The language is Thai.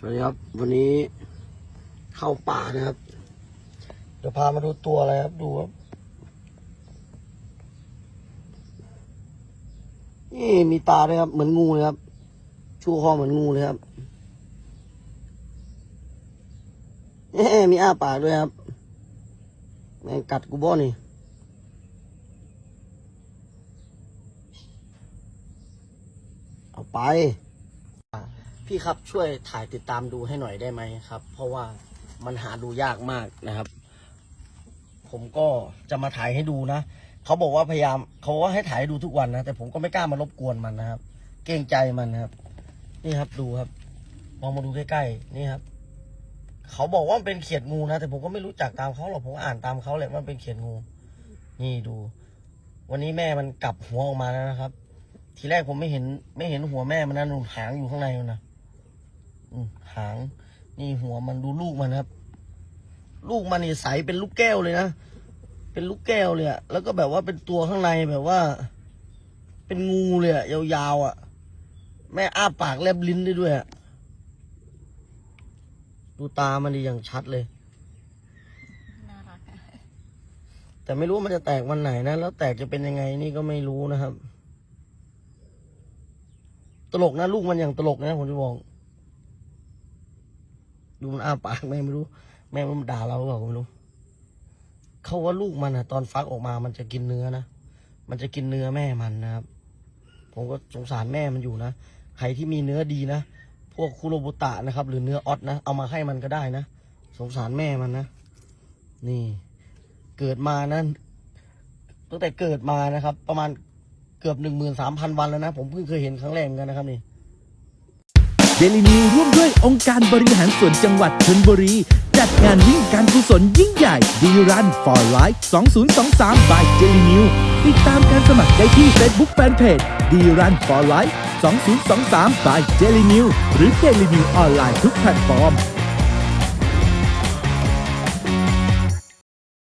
สวัสดีครับ วันนี้เข้าป่านะครับ เดี๋ยวพามาดูตัวอะไรครับ ดูครับ นี่มีตาด้วยครับ เหมือนงูเลยครับ ชูคอเหมือนงูเลยครับเอ๊ะมีอ้าปากด้วยครับ แม่งกัดกูบ่นี่เอาไป พี่ครับช่วยถ่ายติดตามดูให้หน่อยได้ไหมครับ เพราะว่ามันหาดูยากมากนะครับ ผมก็จะมาถ่ายให้ดูนะเขาบอกว่าพยายามเขาว่าให้ถ่ายให้ดูทุกวันนะแต่ผมก็ไม่กล้ามารบกวนมันนะครับ เกรงใจมันนะครับ นี่ครับดูครับลองมาดูใกล้ๆนี่ครับเขาบอกว่ามันเป็นเขียดงูนะแต่ผมก็ไม่รู้จักตามเขาหรอกผมอ่านตามเขาแหละว่ามันเป็นเขียดงู นี่ดู วันนี้แม่มันกลับหัวออกมาแล้วนะครับ ทีแรกผมไม่เห็นไม่เห็นหัวแม่มันนะหนูหางอยู่ข้างในมันนะ หาง นี่หัวมันดูลูกมันครับ ลูกมันนี่ใสเป็นลูกแก้วเลยนะ เป็นลูกแก้วเลยอะแล้วก็แบบว่าเป็นตัวข้างในแบบว่า เป็นงูเลยอะยาวๆอะแม่อ้าปากแลบลิ้นได้ด้วยอะดูตามันดีอย่างชัดเลย น่ารักอะแต่ไม่รู้มันจะแตกวันไหนนะ แล้วแตกจะเป็นยังไงนี่ก็ไม่รู้นะครับ ตลกนะ ลูกมันอย่างตลกนะผมจะบอก ดูมันอ้าปากแม่ไม่รู้ แม่มันด่าเราหรือเปล่าไม่รู้เขาว่าลูกมันอะตอนฟักออกมามันจะกินเนื้อนะมันจะกินเนื้อแม่มันนะครับ ผมก็สงสารแม่มันอยู่นะใครที่มีเนื้อดีนะพวกคุโรบุตะนะครับ หรือเนื้อออสนะเอามาให้มันก็ได้นะสงสารแม่มันนะนี่ เกิดมานั้นตั้งแต่เกิดมานะครับ ประมาณเกือบหนึ่งหมื่นสามพันวันแล้วนะ ผมเพิ่งเคยเห็นครั้งแรกเหมือนกันนะครับนี่ เดลินิวร่วมด้วยองค์การบริหารส่วนจังหวัดชนบุรี จัดงานวิ่งการกุศลยิ่งใหญ่ดีรัน for life 2023 by เดลินิวติดตามการสมัครได้ที่ Facebook Fanpage ดีรัน for life 2023 by เดลินิวหรือเดลินิวออนไลน์ทุกแพลตฟอร์ม